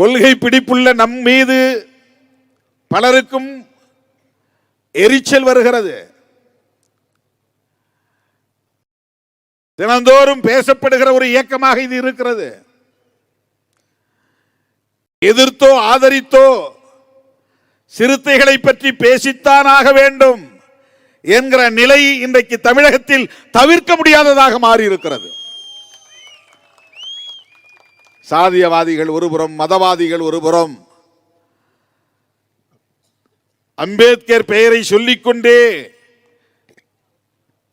கொள்கை பிடிப்புள்ள நம் மீது பலருக்கும் எரிச்சல் வருகிறது. தினந்தோறும் பேசப்படுகிற ஒரு இயக்கமாக இது இருக்கிறது. எதிர்த்தோ ஆதரித்தோ சிறுத்தைகளை பற்றி பேசித்தான் ஆக வேண்டும் என்கிற நிலை இன்றைக்கு தமிழகத்தில் தவிர்க்க முடியாததாக மாறி இருக்கிறது சாதியவாதிகள் ஒருபுறம் மதவாதிகள் ஒருபுறம். அம்பேத்கர் பெயரை சொல்லிக்கொண்டே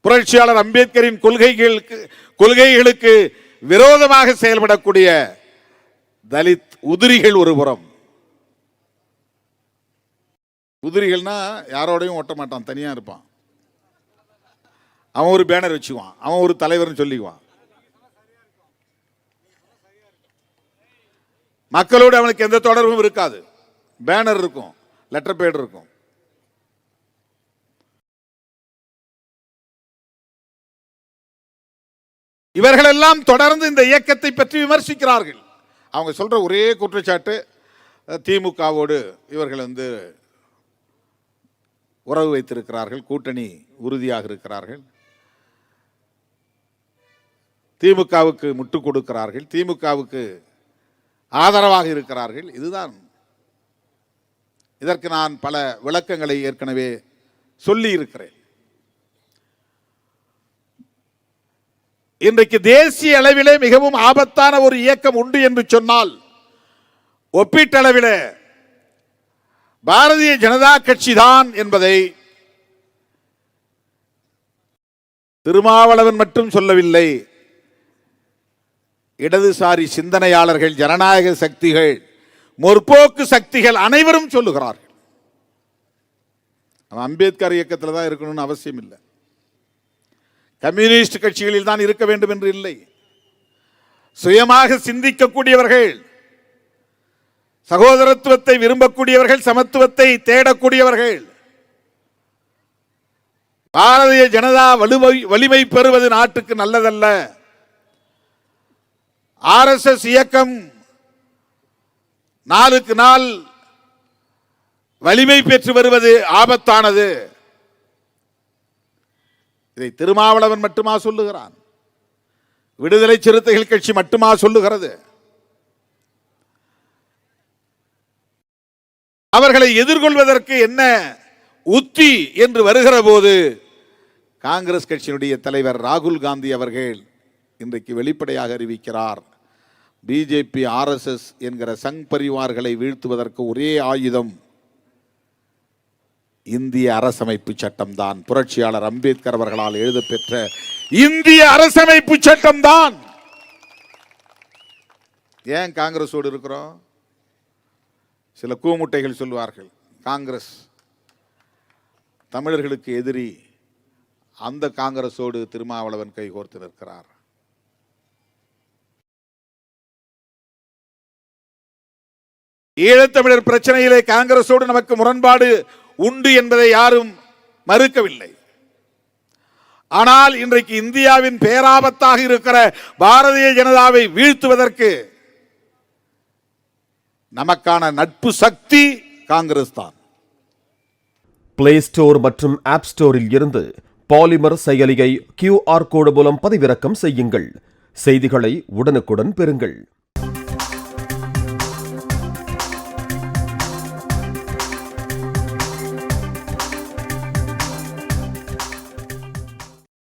புரட்சியாளர் அம்பேத்கரின் கொள்கைகளுக்கு கொள்கைகளுக்கு விரோதமாக செயல்படக்கூடிய தலித் உதிரிகள் ஒருபுறம். உதிரிகள்னா யாரோடையும் ஒட்ட மாட்டான் தனியா இருப்பான். அவன் ஒரு பேனர் வச்சுக்குவான் அவன் ஒரு தலைவர்னு சொல்லிக்குவான். மக்களோடு அவனுக்கு எந்த தொடர்பும் இருக்காது. பேனர் இருக்கும் லெட்டர் பேட் இருக்கும். இவர்களெல்லாம் தொடர்ந்து இந்த இயக்கத்தை பற்றி விமர்சிக்கிறார்கள். அவங்க சொல்ற ஒரே குற்றச்சாட்டு திமுகவோடு இவர்கள் வந்து உறவு வைத்திருக்கிறார்கள் கூட்டணி உறுதியாக இருக்கிறார்கள். திமுகவுக்கு முட்டு கொடுக்கிறார்கள் திமுகவுக்கு ஆதரவாக இருக்கிறார்கள். இதுதான். இதற்கு நான் பல விளக்கங்களை ஏற்கனவே சொல்லி இருக்கிறேன் இன்றைக்கு தேசிய அளவிலே மிகவும் ஆபத்தான ஒரு இயக்கம் உண்டு என்று சொன்னால் ஒப்பீட்டளவிலே பாரதிய ஜனதா கட்சி தான் என்பதை திருமாவளவன் மட்டும் சொல்லவில்லை. இடதுசாரி சிந்தனையாளர்கள் ஜனநாயக சக்திகள் முற்போக்கு சக்திகள் அனைவரும் சொல்லுகிறார்கள். அம்பேத்கர் இயக்கத்தில் தான் இருக்கணும்னு அவசியம் இல்லை. கம்யூனிஸ்ட் கட்சிகளில் தான் இருக்க வேண்டும் என்று இல்லை. சுயமாக சிந்திக்கக்கூடியவர்கள் சகோதரத்துவத்தை விரும்பக்கூடியவர்கள் சமத்துவத்தை தேடக்கூடியவர்கள் பாரதிய ஜனதா வலுவை வலிமை பெறுவது நாட்டுக்கு நல்லதல்ல. ஆர்எஸ்எஸ் இயக்கம் நாளுக்கு நாள் வலிமை பெற்று வருவது ஆபத்தானது. இதை திருமாவளவன் மட்டுமா சொல்லுகிறான்? விடுதலை சிறுத்தைகள் கட்சி மட்டுமா சொல்லுகிறது? அவர்களை எதிர்கொள்வதற்கு என்ன உத்தி என்று வருகிற போது காங்கிரஸ் கட்சியினுடைய தலைவர் ராகுல் காந்தி அவர்கள் இன்றைக்கு வெளிப்படையாக அறிவிக்கிறார். பிஜேபி ஆர்எஸ்எஸ் என்கிற சங் பரிவார்களை வீழ்த்துவதற்கு ஒரே ஆயுதம் இந்திய அரசமைப்பு சட்டம்தான். புரட்சியாளர் அம்பேத்கர் அவர்களால் எழுதப்பெற்ற இந்திய அரசமைப்பு சட்டம்தான். ஏன் காங்கிரஸோடு இருக்கிறோம்? சில கூமுட்டைகள் சொல்வார்கள் காங்கிரஸ் தமிழர்களுக்கு எதிரி அந்த காங்கிரஸோடு திருமாவளவன் கைகோர்த்து நிற்கிறார். ஈழத்தமிழர் பிரச்சனையிலே காங்கிரசோடு நமக்கு முரண்பாடு உண்டு என்பதை யாரும் மறுக்கவில்லை. ஆனால் இன்றைக்கு இந்தியாவின் பேராபத்தாக இருக்கிற பாரதிய ஜனதாவை வீழ்த்துவதற்கு நமக்கான நட்பு சக்தி காங்கிரஸ் தான். பிளே ஸ்டோர் மற்றும் ஆப் ஸ்டோரில் இருந்து பாலிமர் செயலியை கியூஆர் கோடு மூலம் பதிவிறக்கம் செய்யுங்கள். செய்திகளை உடனுக்குடன் பெறுங்கள்.